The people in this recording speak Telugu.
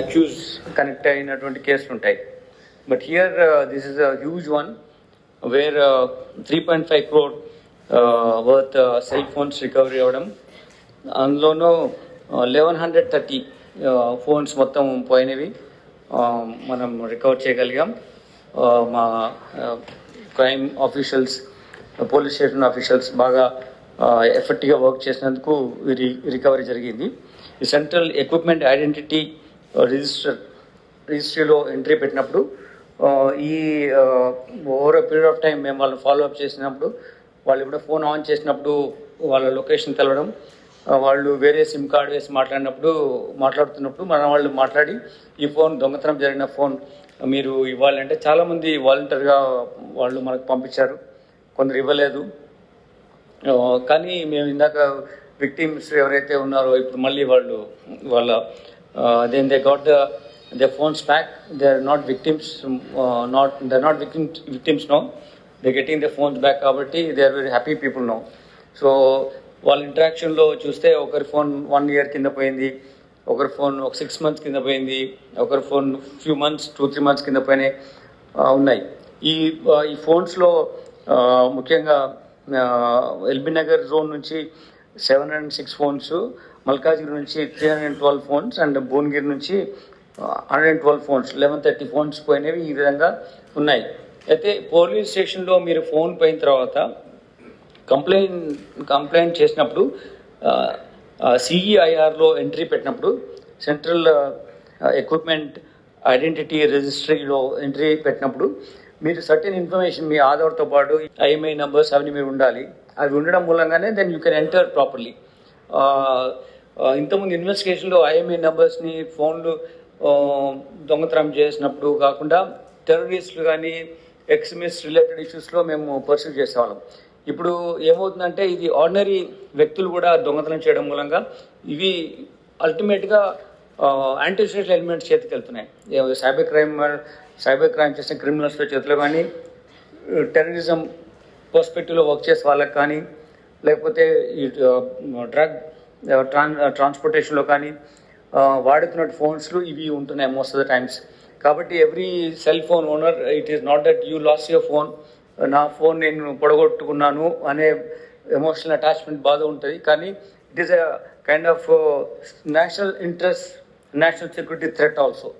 అక్యూజ్ కనెక్ట్ అయినటువంటి కేసులు ఉంటాయి. But here this is a huge one where three point five crore worth cell phones recovery అవ్వడం. అందులోనూ లెవెన్ హండ్రెడ్ థర్టీ ఫోన్స్ మొత్తం పోయినవి uh, మనం రికవర్ చేయగలిగాం. Uh, మా crime officials police station officials బాగా uh, ఎఫెక్ట్గా వర్క్ చేసినందుకు రి రికవరీ జరిగింది. ఈ సెంట్రల్ ఎక్విప్మెంట్ ఐడెంటిటీ రిజిస్టర్ రిజిస్ట్రీలో ఎంట్రీ పెట్టినప్పుడు ఈ ఓవర్ పీరియడ్ ఆఫ్ టైం మేము వాళ్ళు ఫాలో అప్ చేసినప్పుడు వాళ్ళు ఇప్పుడు ఫోన్ ఆన్ చేసినప్పుడు వాళ్ళ లొకేషన్ తెలవడం వాళ్ళు వేరే సిమ్ కార్డ్ వేసి మాట్లాడినప్పుడు మాట్లాడుతున్నప్పుడు మన వాళ్ళు మాట్లాడి ఈ ఫోన్ దొంగతనం జరిగిన ఫోన్ మీరు ఇవ్వాలంటే చాలామంది వాలంటీర్గా వాళ్ళు మనకు పంపించారు. కొందరు ఇవ్వలేదు. కానీ మేము ఇందాక విక్టిమ్స్ ఎవరైతే ఉన్నారో ఇప్పుడు మళ్ళీ వాళ్ళు వాళ్ళ then they got the they phones back they are not victims not they not victims victims no they getting the phones back కాబట్టి they are very happy people no so వాళ్ళ ఇంటరాక్షన్లో చూస్తే ఒకరి ఫోన్ వన్ ఇయర్ కింద పోయింది ఒకరి ఫోన్ ఒక సిక్స్ మంత్స్ కింద పోయింది ఒకరి phone few months two three months కింద పోయినాయి ఉన్నాయి. ఈ ఈ ఫోన్స్లో ముఖ్యంగా ఎల్బీ నగర్ జోన్ నుంచి seven hundred six phones Malkajgiri నుంచి three hundred twelve phones and Bhuvanagiri నుంచి hundred twelve phones eleven thirty phones పోయినవి ఈ విధంగా ఉన్నాయి. అయితే పోలీస్ స్టేషన్లో మీరు ఫోన్ పోయిన తర్వాత కంప్లైంట్ కంప్లైంట్ చేసినప్పుడు సిఈఐఆర్లో ఎంట్రీ పెట్టినప్పుడు సెంట్రల్ ఎక్విప్మెంట్ ఐడెంటిటీ రిజిస్ట్రీలో ఎంట్రీ పెట్టినప్పుడు మీరు సర్టెన్ ఇన్ఫర్మేషన్ మీ ఆధార్తో పాటు ఐఎంఐ నెంబర్స్ అవన్నీ మీరు ఉండాలి. అవి ఉండడం మూలంగానే then you can enter properly ఇంతకుముందు ఇన్వెస్టిగేషన్లో ఐఎంఐ నెంబర్స్ని ఫోన్లు దొంగతనం చేసినప్పుడు కాకుండా టెర్రరిస్టులు కానీ ఎక్స్ట్రీమిస్ట్ రిలేటెడ్ ఇష్యూస్లో మేము పర్సూ చేసేవాళ్ళం. ఇప్పుడు ఏమవుతుందంటే ఇది ఆర్డినరీ వ్యక్తులు కూడా దొంగతనం చేయడం మూలంగా ఇవి అల్టిమేట్గా యాంటీ సోషల్ ఎలిమెంట్స్ చేతికి వెళ్తున్నాయి. సైబర్ క్రైమ్ సైబర్ క్రైమ్ చేసిన క్రిమినల్స్ చేతిలో కానీ టెర్రరిజం పర్స్పెక్టివ్లో వర్క్ చేసే వాళ్ళకి కానీ లేకపోతే ఈ డ్రగ్ ట్రాన్ ట్రాన్స్పోర్టేషన్లో కానీ వాడుతున్న ఫోన్స్లు ఇవి ఉంటున్నాయి మోస్ట్ ఆఫ్ ద టైమ్స్ కాబట్టి every cell phone owner it is not that you loss your phone నా ఫోన్ నేను పొడగొట్టుకున్నాను అనే ఎమోషనల్ అటాచ్మెంట్ బాధ ఉంటుంది. కానీ it is a kind of national interest national security threat also.